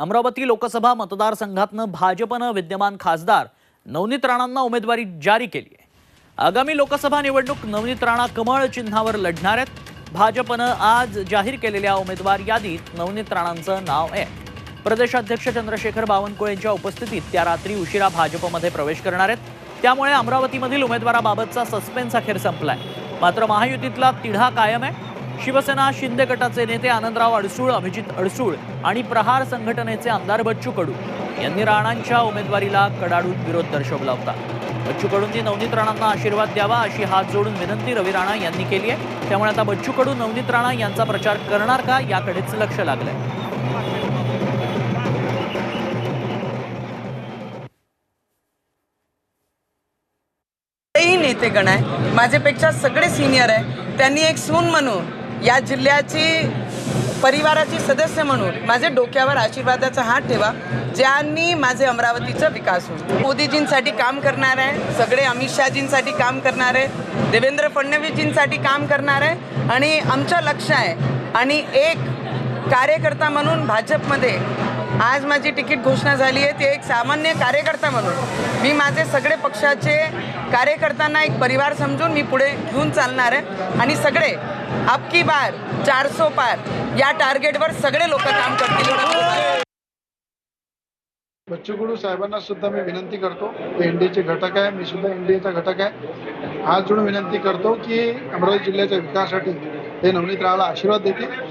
अमरावती लोकसभा मतदारसंघातनं भाजपनं विद्यमान खासदार नवनीत राणांना उमेदवारी जारी केली आहे. आगामी लोकसभा निवडणूक नवनीत राणा कमळ चिन्हावर लढणार आहेत. भाजपनं आज जाहीर केलेल्या उमेदवार यादीत नवनीत राणांचं नाव आहे. प्रदेशाध्यक्ष चंद्रशेखर बावनकुळेंच्या उपस्थितीत त्या रात्री उशिरा भाजपमध्ये प्रवेश करणार आहेत. त्यामुळे अमरावतीमधील उमेदवाराबाबतचा सस्पेन्स अखेर संपलाय. मात्र महायुतीतला तिढा कायम आहे. शिवसेना शिंदे गटाचे नेते आनंदराव अडसूळ अभिजित अडसूळ आणि प्रहार संघटनेचे आमदार बच्चू कडू यांनी राणांच्या उमेदवारीला कडाडून विरोध दर्शवला होता. बच्चू कडूंनी नवनीत राणांना आशीर्वाद द्यावा अशी हात जोडून विनंती रवी राणा यांनी केली आहे. त्यामुळे आता बच्चू कडू नवनीत राणा यांचा प्रचार करणार का याकडेच लक्ष लागलंय. नेतेगण आहे माझ्यापेक्षा सगळे सिनियर आहे त्यांनी एक सून म्हणून या जिल्ह्याची परिवाराची सदस्य म्हणून माझे डोक्यावर आशीर्वादाचा हात ठेवा ज्यांनी माझे अमरावतीचा विकास होईल. मोदीजींसाठी काम करणार आहे सगळे अमित शहाजींसाठी काम करणार आहे देवेंद्र फडणवीसजींसाठी काम करणार आहे आणि आमचं लक्ष आहे. आणि एक कार्यकर्ता म्हणून भाजपमध्ये आज माझी तिकीट घोषणा झाली आहे. ते एक सामान्य कार्यकर्ता म्हणून. मी माझे सगळे पक्षाचे कार्यकर्त्यांना एक परिवार समजून मी पुढे घेऊन चालणार आहे. आणि सगळे अबकी बार चारसो पार या टार्गेटवर सगळे लोक काम करतील. बच्चू साहेबांना सुद्धा मी विनंती करतो. ते एनडीएचे घटक आहे. मी सुद्धा एनडीएचा घटक आहे. हात जोडून विनंती करतो की अमरावती जिल्ह्याच्या विकासासाठी ते नवनीत रावला आशीर्वाद देतील.